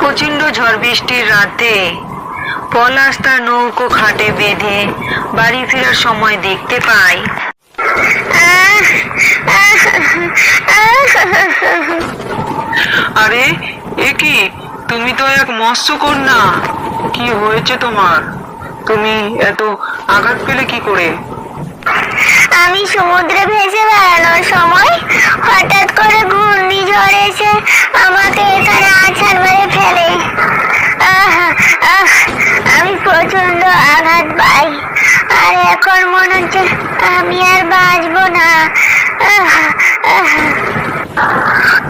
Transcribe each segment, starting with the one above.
প্রচণ্ড ঝড় বৃষ্টির রাতে পলাশ তার নৌকো খাটে বেঁধে বাড়ি ফেরার সময় দেখতে পায়। আরে, এ কি? তুমি তো এক মৎস্যকন্যা কি হয়েছে তোমার? তুমি এত আঘাত পেলে কি করে? আমি সমুদ্রে ভেসে বেড়ানোর সময় হঠাৎ করে ঘূর্ণিঝড় এসে আমাকে এখানে আছাড় মেরে ফেলে। আমি প্রচণ্ড আঘাত পাই। আর এখন মনে হচ্ছে আমি আর বাঁচবো না।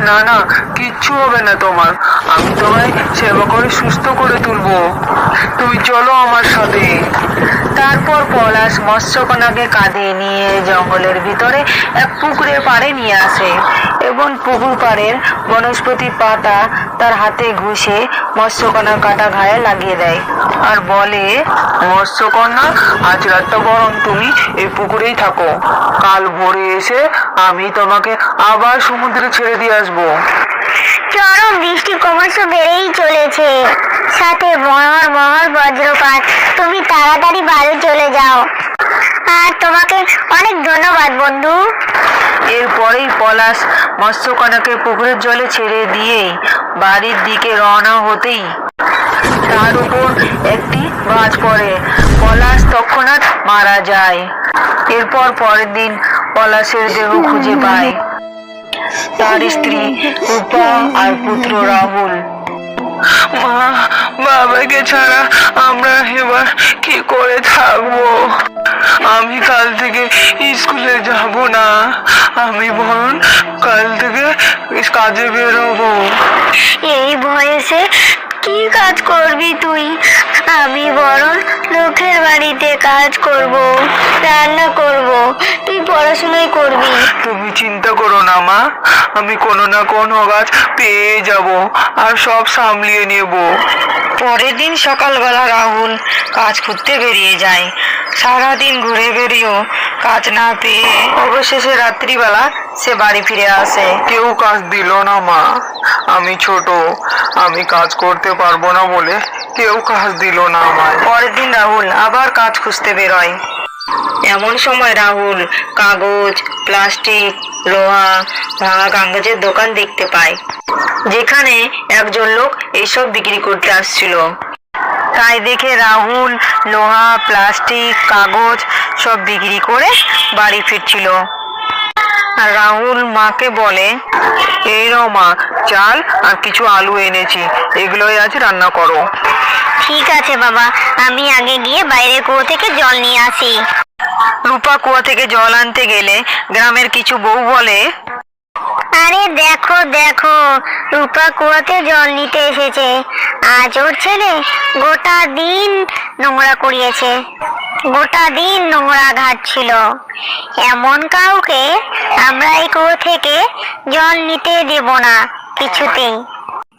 না না, কিচ্ছু হবে না তোমার। আমি তোমায় সেবা করে সুস্থ করে তুলবো। তুমি চলো আমার সাথে। তারপর পলাশ মৎস্যকন্যাকে কাঁধে নিয়ে জঙ্গলের ভিতরে এক পুকুরের পাড়ে নিয়ে আসে এবং পুকুর পাড়ের বনস্পতি পাতা তার হাতে ঘুষে মৎস্যকন্যার কাটা ঘায়ে লাগিয়ে দেয় আর বলে, মৎস্যকন্যা, আজ রাতটা বরং তুমি এই পুকুরেই থাকো। কাল ভোরে এসে আমি তোমাকে আবার সমুদ্রে ছেড়ে দিয়ে আসব। চরম বৃষ্টি ক্রমশ বেড়েই চলেছে। সাথে মহর মহর বজ্রপাত। তুমি তাড়াতাড়ি বাড়ি চলে যাও। আর তোমাকে অনেক ধন্যবাদ, বন্ধু। এরপরেই পলাশ মৎস্যকন্যাকে পুকুরের জলে ছেড়ে দিয়ে বাড়ির দিকে রওনা হতেই তার উপর একটি বাজ পড়ে। পলাশ তৎক্ষণাৎ মারা যায়। এরপর পরের দিন পলাশের দেহ খুঁজে পায়। তার স্ত্রী রূপা আর পুত্র রাহুল। মা, বাবাকে ছাড়া আমরা এবার কি করে থাকব? আমি কাল থেকে স্কুলে যাব না। আমি বরং কাল থেকে কাজে বেরোবো। এই বয়সে কি কাজ করবি তুই? আমি বরং লোকের বাড়িতে কাজ করব রান্না করব। তুই পড়াশোনাই করবি। তুমি চিন্তা করো না মা। আমি কোনো না কোনো কাজ পেয়ে যাব আর সব সামলিয়ে নেব। পরের দিন সকালবেলা রাহুল কাজ খুঁজতে বেরিয়ে যায়। সারাদিন ঘুরে বেরিয়েও কাজ না পেয়ে অবশেষে রাত্রিবেলা সে বাড়ি ফিরে আসে। কেউ কাজ দিল না মা। আমি ছোট। আমি কাজ করতে পারব না বলে কেউ কাজ দিল না আমায়। পরের দিন রাহুল আবার কাজ খুঁজতে বেরোয়। এমন সময় রাহুল কাগজ, প্লাস্টিক, লোহা, ভাঙা কাগজের দোকান দেখতে পায়, যেখানে একজন লোক এইসব বিক্রি করতে আসছিল। তাই দেখে রাহুল, লোহা, প্লাস্টিক, কাগজ সব বিক্রি করে বাড়ি ফিরছিল। রাহুল মাকে বলে এই নাও মা চাল আর কিছু আলু এনেছি এগুলোই আজ রান্না করো। ঠিক আছে বাবা আমি আগে গিয়ে বাইরে কুয়ো থেকে জল নিয়ে আসি। রূপা কুয়া থেকে জল আনতে গেলে গ্রামের কিছু বউ বলে আরে দেখো দেখো, রূপা কুয়াতে জল নিতে এসেছে। আজ ওর ছেলে গোটা দিন নোংরা করিয়েছে। গোটা দিন নোংরা ঘাটছিল এমন কাউকে আমরা এই কুয়ো থেকে জল নিতে দেব না কিছুতেই।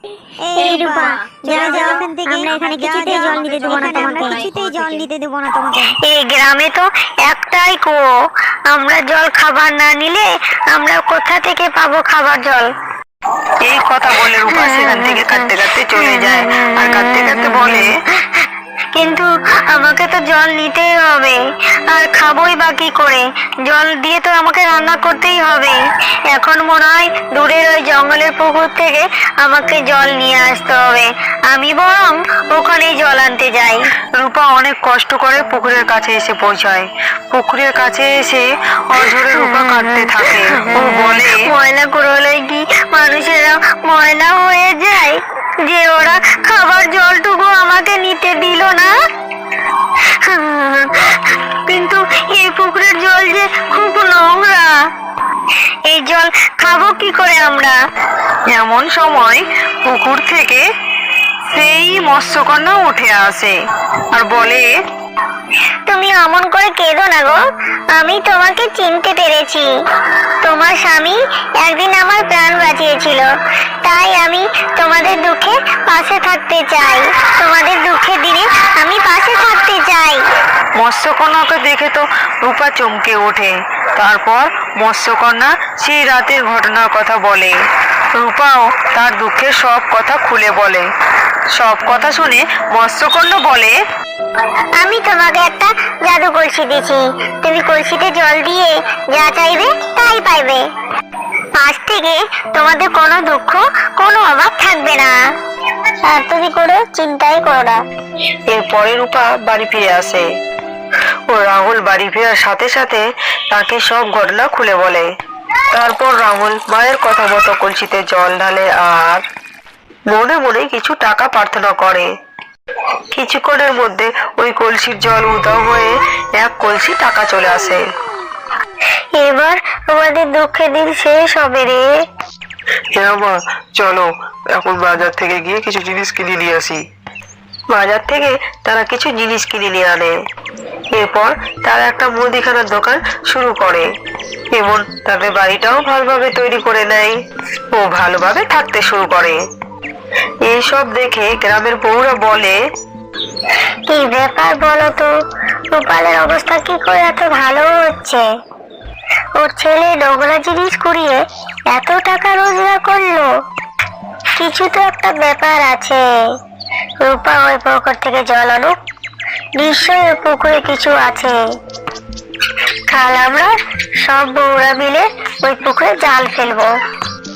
এই রূপা যাও যাও এখান থেকে আমরা এখানে কিছুতেই জল নিতে দেবো না তোমাকে। কিছুতেই জল নিতে দেবো না তোমাকে। এই গ্রামে তো একটাই কুয়ো। আমরা জল খাবার না নিলে আমরা কোথা থেকে পাবো খাবার জল? এই কথা বলে রূপা সেখান থেকে কাঁদতে কাঁদতে চলে যায়। আর কাঁদতে কাঁদতে বলে কিন্তু আমাকে তো জল নিতেই হবে। আর খাবোই বা কি করে? জল দিয়ে তো আমাকে রান্না করতেই হবে। এখন মনে হয় দূরের ওই জঙ্গলের পুকুর থেকে আমাকে জল নিয়ে আসতে হবে। আমি বরং ওখানেই জল আনতে যাই। রূপা অনেক কষ্ট করে পুকুরের কাছে এসে পৌঁছায়। পুকুরের কাছে এসে অঝরে রূপা কাঁদতে থাকে। ও বলে ময়লা করলে কি মানুষেরা ময়লা হয়ে যায়? যে ওরা খাবার এই জল খাব কি করে আমরা? এমন সময় পুকুর থেকে সেই মৎস্যকন্যা উঠে আসে আর বলে তুমি অমন করে কেঁদো না গো। আমি তোমাকে চিনতে পেরেছি। তোমার স্বামী একদিন আমার প্রাণ বাঁচিয়েছিল। তাই আমি তোমাদের দুঃখে পাশে থাকতে চাই। তোমাদের দুঃখের দিনে আমি পাশে থাকতে চাই। মৎস্যকন্যাকে দেখে তো রূপা চমকে ওঠে। তারপর মৎস্যকন্যা সেই রাতের ঘটনার কথা বলে। রূপাও তার দুঃখের সব কথা খুলে বলে। সব কথা শুনে মৎস্যকন্যা বলে আমি তোমাকে একটা জাদু কলসি দিয়েছি। তুমি কলসিতে জল দিয়ে যা চাইবে তাই পাইবে। আজ থেকে তোমাদের কোনো দুঃখ কোনো অভাব থাকবে না। আর তুমি কোনো চিন্তাই করো না। এরপরে রূপা বাড়ি ফিরে আসে। ও রাহুল বাড়ি ফেরার সাথে সাথে তাকে সব ঘটনা খুলে বলে। তারপর রাহুল মায়ের কথা মতো কলসিতে জল ঢালে আর মনে মনে কিছু টাকা প্রার্থনা করে। কিছুক্ষণের মধ্যে ওই কলসির জল উদাও হয়ে এক কলসি টাকা চলে আসে। এবার আমাদের দুঃখের দিন শেষ হবে রে। হ্যাঁ মা চলো এখন বাজার থেকে গিয়ে কিছু জিনিস কিনে নিয়ে আসি। বাজার থেকে তারা কিছু জিনিস কিনে নিয়ে আনে। এরপর তারা একটা মুদিখানার দোকান শুরু করে এবং তাদের বাড়িটাও ভালোভাবে তৈরি করে নেয় ও ভালোভাবে থাকতে শুরু করে। এইসব দেখে গ্রামের বউরা বলে, কি ব্যাপার বলো তো? গোপালের অবস্থা কি করে এত ভালো হচ্ছে? ওর ছেলে নোংরা জিনিস কুড়িয়ে এত টাকা রোজগার করল। কিছু তো একটা ব্যাপার আছে। রূপা ওই পুকুর থেকে জল আনুক। নিশ্চয়ই ওই পুকুরে কিছু আছে। কাল আমরা সব বউরা মিলে ওই পুকুরে জাল ফেলব।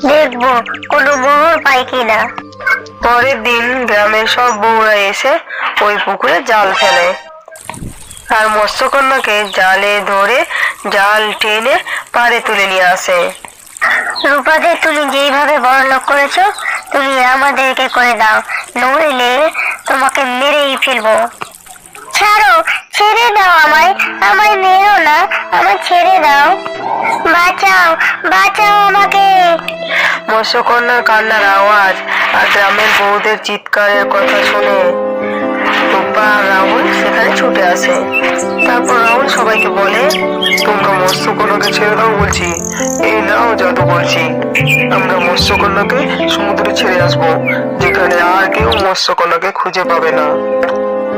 দেখব কোনো মোহর পাই কিনা। পরের দিন গ্রামের সব বউরা এসে ওই পুকুরে জাল ফেলে। আর মৎস্যকন্যাকে জালে ধরে জাল টেনে পাড়ে তুলে নিয়ে আসে। রূপাকে তুমি যেইভাবে বড় লোক করেছ তুমি আমাদেরকে করে দাও। নইলে তোমাকে মেরেই ফেলব। ছাড়ো, ছেড়ে দাও আমায়। আমায় মেরো না, আমায় ছেড়ে দাও। বাঁচাও বাঁচাও আমাকে। মৎস্যকন্যার কান্নার আওয়াজ আর গ্রামের বউদের চিৎকারের কথা শুনে রূপা রাহুল সেখানে ছুটে আসে। তারপর রাহুল সবাইকে বলে, তোমরা মৎস্যকন্যাকে ছেড়ে দাও বলছি। এই নাও জাদু বলছি। আমরা মৎস্যকন্যাকে সমুদ্রে ছেড়ে আসব। যেখানে আর কেউ মৎস্যকন্যাকে খুঁজে পাবে না।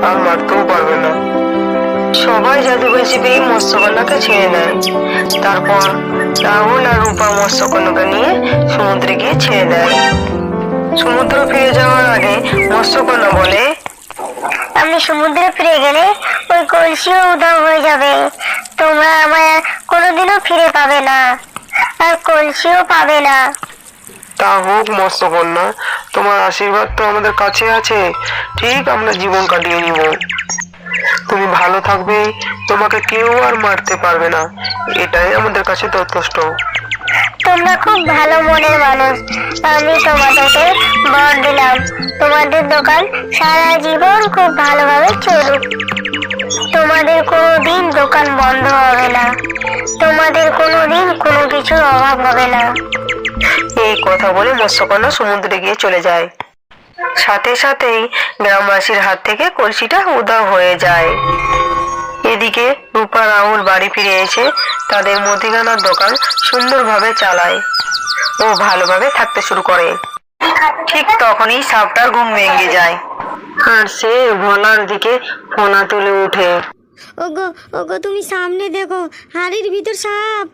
আর মারতেও পারবে না। সবাই পেয়ে মৎস্যকন্যাকে ছেড়ে দেয়। তারপর রাহুল আর রূপা মৎস্যকন্যাকে নিয়ে সমুদ্রে গিয়ে ছেড়ে দেয়। সমুদ্র ফিরে যাওয়ার আগে মৎস্যকন্যা বলে, আমি সমুদ্রে ফিরে গেলে ওই কলসিও উধাও হয়ে যাবে। তোমরা আমায় কোনোদিনও ফিরে পাবে না। আর কলসিও পাবে না। তা হোক মৎস্যকন্যা তোমার আশীর্বাদ তো আমাদের কাছে আছে। ঠিক আমরা জীবন কাটিয়ে নিব। তুমি ভালো থাকবে, তোমাকে কেউ আর মারতে পারবে না। এটাই আমাদের কাছে যথেষ্ট। তোমরা খুব ভালো মনের মানুষ। আমি তোমাদেরকে বর দিলাম। তোমাদের দোকান সারা জীবন খুব ভালোভাবে চলুক। তোমাদের কোনো দিন দোকান বন্ধ হবে না। তোমাদের কোনো দিন কোনো কিছুর অভাব হবে না। এই কথা বলে মৎস্যকন্যা সমুদ্রে গিয়ে চলে যায়। সাথে সাথেই গ্রামবাসীর হাত থেকে কলসিটা উধাও হয়ে যায়। এদিকে রূপা, রাহুল বাড়ি ফিরে এসে তাদের মুদিখানার দোকান সুন্দরভাবে চালায় ও ভালোভাবে থাকতে শুরু করে। ঠিক তখনই সাপটার ঘুম ভেঙে যায় আর সে ভোলার দিকে ফোনা তুলে ওঠে। ওগো ওগো, তুমি সামনে দেখো, হাড়ির ভিতর সাপ।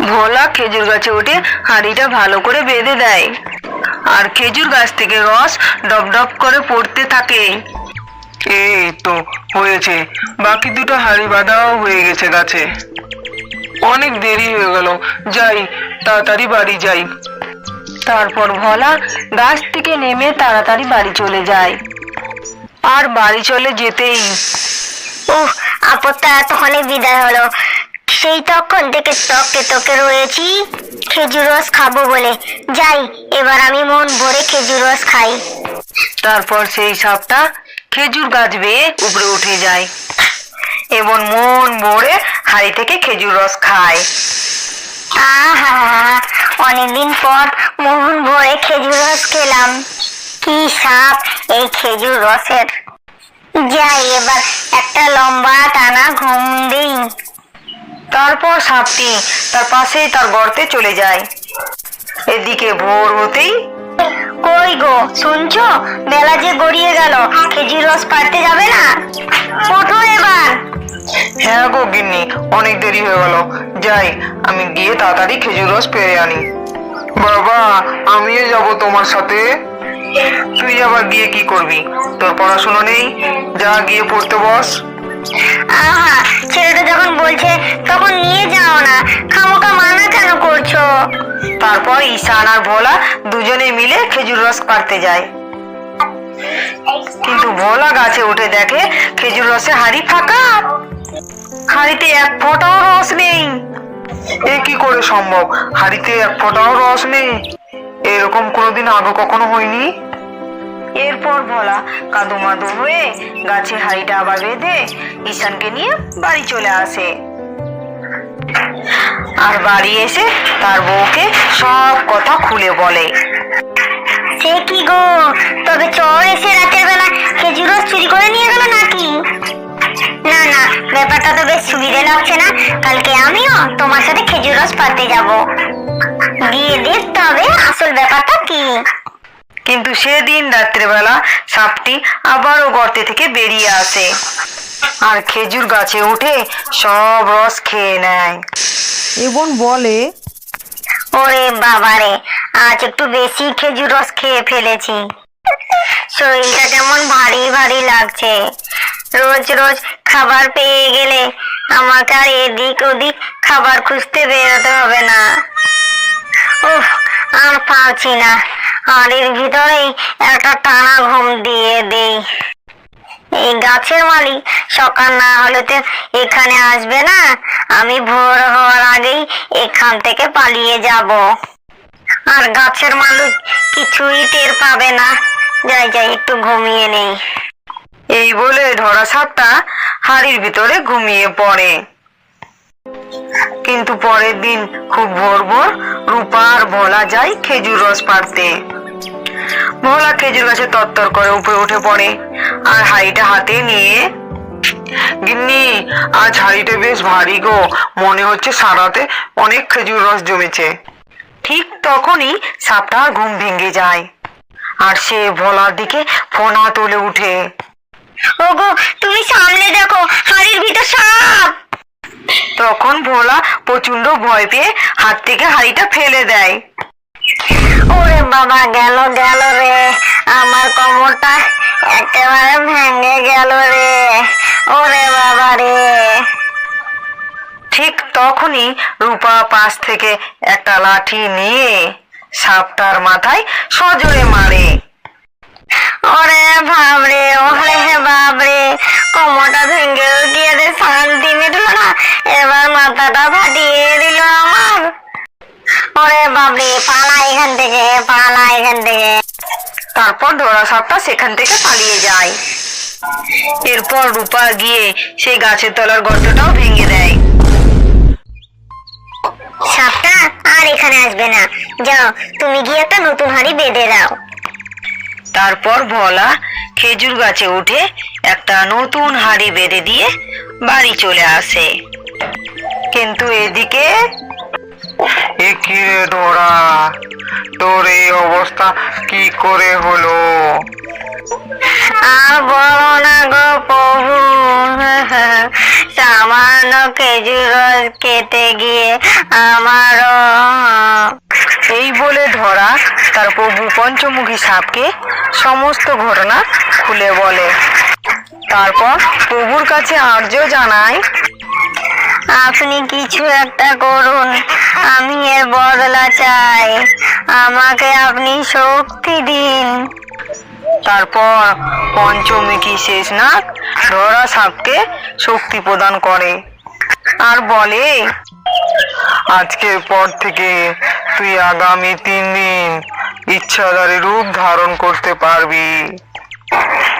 ভোলা খেজুর গাছে উঠে হাঁড়িটা ভালো করে বেঁধে দেয়। আর খেজুর গাছ থেকে রস ডব ডব করে পড়তে থাকে। এই তো হয়েছে। বাকি দুটো হাঁড়ি বাঁধাও হয়ে গেছে গাছে। অনেক দেরি হয়ে গেল। যাই তাড়াতাড়ি বাড়ি যাই। তারপর ভোলা গাছ থেকে নেমে তাড়াতাড়ি বাড়ি চলে যায়। আর বাড়ি চলে যেতেই। উহ আপদটা এতক্ষণে বিদায় হলো। সেই তখন থেকে তকে তকে রয়েছি। খেজুর রস খাব বলে। যাই এবার আমি মন ভরে খেজুর রস খাই। তারপর সেই সাপটা খেজুর গাছ বেয়ে উপরে উঠে যায়। এবং মন ভরে হাড়ি থেকে খেজুর রস খায়। আহা অনেকদিন পর মন ভরে খেজুর রস খেলাম। কি সাপ এই খেজুর রসের? যাই এবার একটা লম্বা টানা ঘুম দিই। তারপর সাপটি তার পাশেই তার গর্তে চলে যায়। এদিকে ভোর হতেই কই গো শুনছো? বেলা যে গড়িয়ে গেল খেজুর রস পাড়তে যাবে না? ওঠো এবার। হ্যাঁ গো গিন্নি অনেক দেরি হয়ে গেল। যাই আমি গিয়ে তাড়াতাড়ি খেজুর রস পেরে আনি। বাবা আমিও যাব তোমার সাথে। তুই আবার গিয়ে কি করবি? তোর পড়াশুনো নেই? যা গিয়ে পড়তে বস। আহা, ছেলেটা যখন বলছে, তখন নিয়ে যাও না। খামোকা মানা কেন করছ? তারপর ঈশান আর ভোলা দুজনে মিলে খেজুর রস পাড়তে যায়। কিন্তু ভোলা গাছে উঠে দেখে খেজুর রসে হাড়ি ফাঁকা। হাড়িতে এক ফোঁটাও রস নেই। এ কি করে সম্ভব? হাড়িতে এক ফোঁটাও রস নেই। এরকম কোনোদিন আগে কখনো হয়নি? এরপর ভোলা কাদু মাদু হয়ে গাছে হাড়িটা আবার বেঁধে ঈশানকে নিয়ে বাড়ি চলে আসে। আর বাড়ি এসে তার বউকে সব কথা খুলে বলে। সে কি গো? তবে চোর এসে রাতের বেলা খেজুর চুরি করে নিয়ে গেল নাকি? না না, ব্যাপারটা তো বেশ সুবিধে লাগছে না। কালকে আমিও তোমার সাথে খেজুর রস পাতে যাব। গিয়ে দেখতে হবে আসল ব্যাপারটা কি? কিন্তু সেদিন রাত্রেবেলা সাপটি আবারও গর্তে থেকে বেরিয়ে আসে। আর খেজুর গাছে উঠে সব রস খেয়ে নেয়। এবং বলে ওরে বাবারে আজ একটু বেশি খেজুর রস খেয়ে ফেলেছি। শরীরটা কেমন ভারী ভারী লাগছে। রোজ রোজ খাবার পেয়ে গেলে আমাকে আর এদিক ওদিক খাবার খুঁজতে বেরোতে হবে না। উফ আর পারছি না। হাড়ির ভিতরেই একটা টানা ঘুম দিয়ে দেই। এই গাছের মালিক সকাল না হলে তো এখানে আসবে না। আমি ভোর হওয়ার আগেই এখান থেকে পালিয়ে যাব। আর গাছের মালিক কিছুই টের পাবে না। যাই যাই, একটু ঘুমিয়ে নেই। এই বলে ধরা সাপটা হাড়ির ভিতরে ঘুমিয়ে পড়ে। কিন্তু পরের দিন খুব ভোর ভোর রূপা আর ভোলা যায় খেজুর রস পাড়তে। ভোলা খেজুর গাছে তত্তর করে উপরে উঠে পড়ে আর হাড়িটা হাতে নিয়ে গিন্নি আজ হাড়িটা বেশ ভারী গো। মনে হচ্ছে সারাতে অনেক খেজুর রস জমেছে। ঠিক তখনই সাপটার ঘুম ভেঙে যায়। আর সে ভোলার দিকে ফোনা তুলে উঠে। ওগো তুমি সামনে দেখো হাড়ির ভিতর সাপ! তখন ভোলা প্রচণ্ড ভয় পেয়ে হাত থেকে হাড়িটা ফেলে দেয়। ওরে বাবা, গেল গেল রে। আমার কোমরটা একেবারে ভেঙে গেল রে। ওরে বাবা রে। ঠিক তখনই রূপা পাশ থেকে একটা লাঠি নিয়ে সাপটার মাথায় সজোরে মারে। পালা এখান থেকে, পালা এখান থেকে। তারপর ধরা সাপটা সেখান থেকে পালিয়ে যায়। এরপর রূপা গিয়ে সেই গাছের তলার গর্তটাও ভেঙে দেয়। সাপটা আর এখানে আসবে না। যাও, তুমি গিয়ে একটা নতুন হাড়ি বেঁধে দাও। তারপর ভোলা খেজুর গাছে উঠে একটা নতুন হাড়ি বেঁধে দিয়ে বাড়ি চলে আসে। কিন্তু এদিকে এ কি রে ডোরা? তোর এই অবস্থা কি করে হলো? আর বলো না গো প্রভু। সামান্য খেজুর রস খেতে গিয়ে আমারও। এই বলে ধরা তার প্রভু পঞ্চমুখী সাপকে সমস্ত ঘটনা খুলে বলে। তারপর প্রভুর কাছে আর্য জানায় আপনি কিছু একটা করুন আমি এর বদলা চাই আমাকে আপনি শক্তি দিন। তারপর পঞ্চমুখী শেষনাগ ধরা সাপকে শক্তি প্রদান করে। আর বলে আজকের পর থেকে তুই আগামী তিন দিন ইচ্ছাধারী রূপ ধারণ করতে পারবি।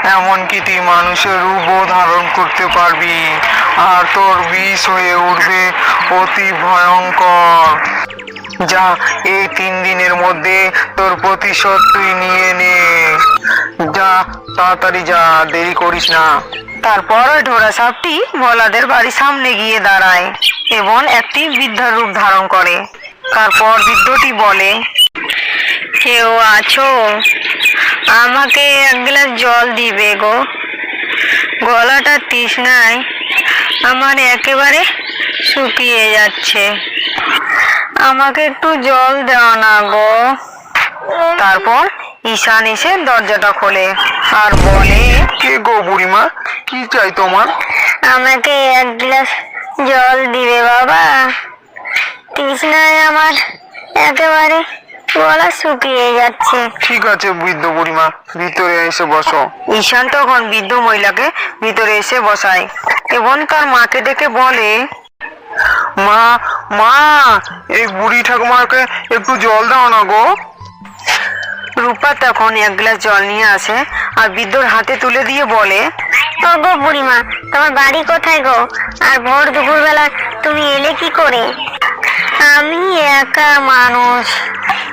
এমনকি তুই মানুষের রূপও ধারণ করতে পারবি। আর তোর বিষ হয়ে উঠবে অতি ভয়ঙ্কর। যা এই তিন দিনের মধ্যে তোর প্রতিশোধ তুই নিয়ে নে। যা, তাড়াতাড়ি যা, দেরি করিস না। তারপর ওই ঢোড়া সাপটি ভোলাদের বাড়ির সামনে গিয়ে দাঁড়ায় এবং একটি বৃদ্ধার রূপ ধারণ করে। তারপর বৃদ্ধটি বলে, কেউ আছো? আমাকে এক গ্লাস জল দিবে গো। গলাটা তৃষ্ণায় আমার একেবারে শুকিয়ে যাচ্ছে। আমাকে একটু জল দাও না গো। তারপর ঈশান এসে দরজাটা খোলে আর বলে কে গো বুড়িমা? কি চাই তোমার? আমাকে এক গ্লাস জল দিবে বাবা। তৃষ্ণায় আমার একেবারে গলা শুকিয়ে যাচ্ছে। ঠিক আছে বৃদ্ধ বুড়িমা ভিতরে এসে বসো। ঈশান তখন বৃদ্ধ মহিলাকে ভিতরে এসে বসায়। এবং তার মাকে ডেকে বলে মা মা! এই বুড়ি ঠাকুমাকে একটু জল দাও না গো। রূপা তখন এক গ্লাস জল নিয়ে আসে আর বৃদ্ধর হাতে তুলে দিয়ে বলে ও গো বুড়িমা তোমার বাড়ি কোথায় গো? আর ভোর দুপুরবেলা তুমি এলে কি করে? আমি একা মানুষ।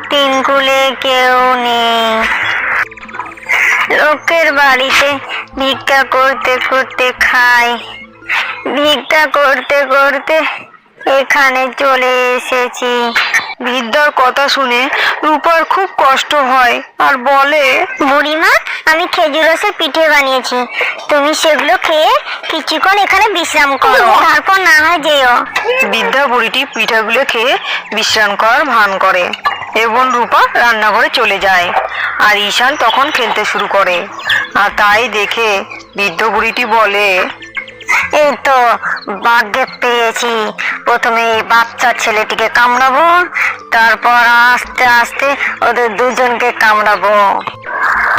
তিনকুলে কেউ নেই। লোকের বাড়িতে ভিক্ষা করতে করতে খাই। ভিক্ষা করতে করতে এখানে চলে এসেছি। বৃদ্ধর কথা শুনে রূপার খুব কষ্ট হয় আর বলে বুড়িমা আমি খেজুর রসের পিঠে বানিয়েছি। তুমি সেগুলো খেয়ে কিছুক্ষণ এখানে বিশ্রাম করো। তারপর না হয় যেও। বৃদ্ধা বুড়িটি পিঠাগুলো খেয়ে বিশ্রাম করার ভান করে এবং রূপা রান্নাঘরে চলে যায় আর ঈশান তখন খেলতে শুরু করে। আর তাই দেখে বৃদ্ধ বুড়িটি বলে এই তো বাঘে পেয়েছি। প্রথমে এই বাচ্চা ছেলেটিকে কামড়াবো, তারপর আস্তে আস্তে ওদের দুজনকে কামড়াবো।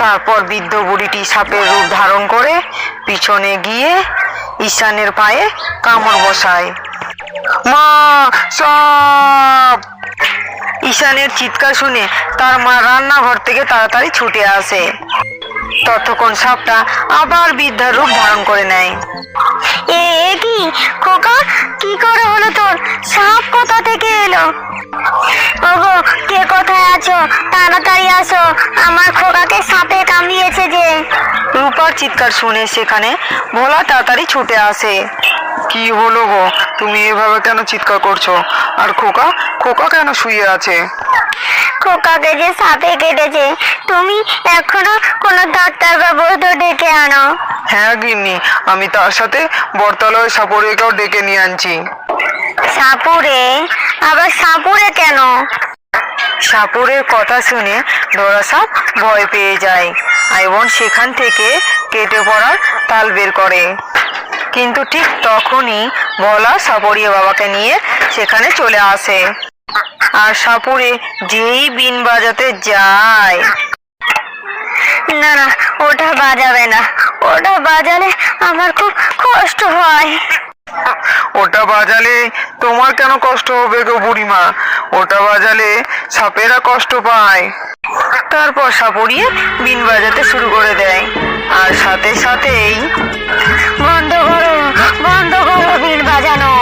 তারপর বৃদ্ধ বুড়িটি সাপের রূপ ধারণ করে পিছনে গিয়ে ঈশানের পায়ে কামড় বসায়। মা সাপ ঈশানের চিৎকার শুনে তার মা রান্নাঘর থেকে তাড়াতাড়ি ছুটে আসে। ততক্ষণ সাপটা আবার বৃদ্ধার রূপ ধারণ করে নেয়। এ এ কি? খোকা কি করে হলো তোর? সাপ কোথা থেকে এলো? ওগো কে কোথায় আছো? তাড়াতাড়ি আসো। আমার খোকাকে সাপে কামড়িয়েছে যে। রূপার চিৎকার শুনে সেখানে ভোলা তাড়াতাড়ি ছুটে আসে। কি হলো গো? তুমি এভাবে কেন চিৎকার করছ? আর খোকা খোকা কেন শুয়ে আছে? খোকাকে যে সাপে কেটেছে তুমি এখনও কোনো ডাক্তার বাবু তো ডেকে আনো। হ্যাঁ গিন্নি আমি তার সাথে বরতলায় সাপরিকেও ডেকে নিয়ে আনছি। সাপুরে? আবার সাপুরে কেন? সাপুরের কথা শুনে ডোরাসাপ ভয় পেয়ে যায়। এবং সেখান থেকে কেটে পড়ার তাল বের করে। কিন্তু ঠিক তখনই ভোলা সাপড়িয়া বাবাকে নিয়ে সেখানে চলে আসে। আর সাপুরে যেই বিন বাজাতে যায়। না না, ওটা বাজাবে না। ওটা বাজালে আমার খুব কষ্ট হয়। ওটা বাজালে তোমার কেন কষ্ট হবে গো বুড়িমা? ওটা বাজালে সাপেরা কষ্ট পায়। তারপর সাপড়িয়ে বিন বাজাতে শুরু করে দেয়। আর সাথে সাথেই বন্ধ করো বন্ধ করো বিন বাজানো।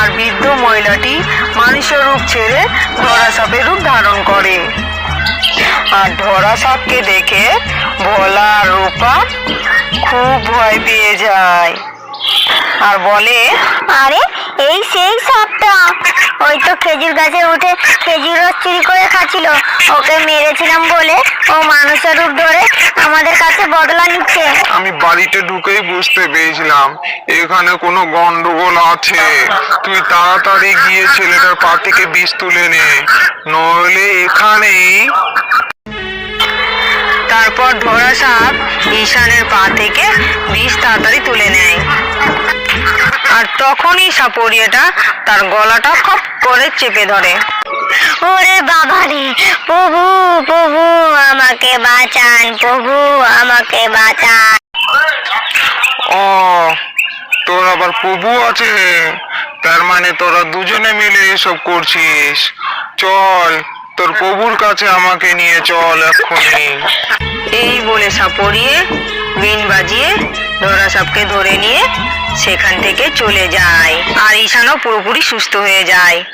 আর বৃদ্ধ মহিলাটি মানুষের রূপ ছেড়ে ধরা সাপের রূপ ধারণ করে। আর ধরা সাপকে দেখে ভোলা রূপা খুব ভয় পেয়ে যায়। আর বলে আরে এই সেই সাপটা। ওই তো খেজুর গাছে উঠে খেজুর রস চুরি করে খাচ্ছিল। ওকে মেরেছিলাম বলে ও মানুষের রূপ ধরে আমাদের কাছে বদলা নিচ্ছে। আমি বাড়িতে ঢুকেই বুঝতে পেরেছিলাম এখানে কোনো গন্ডগোল আছে। তুই তাড়াতাড়ি গিয়ে ছেলেটার পা থেকে বিষ তুলে নে নইলে এখানেই তারপর ধরা সাপ ঈশানের পা থেকে বিষ তখনই সাপড়িয়াটা তার গলাটা খপ করে চেপে ধরে। ওরে বাবা রে প্রভু প্রভু আমাকে বাঁচান প্রভু আমাকে বাঁচান। ও তোর আবার প্রভু আছে? তার মানে তোরা দুজনে মিলে এসব করছিস। চল তোর প্রভুর কাছে আমাকে নিয়ে চল এক্ষুনি। এই বলে সাপড়িয়ে বিন বাজিয়ে ধরা সাপকে ধরে নিয়ে সেখান থেকে চলে যায়। আর ঈশানও পুরোপুরি সুস্থ হয়ে যায়।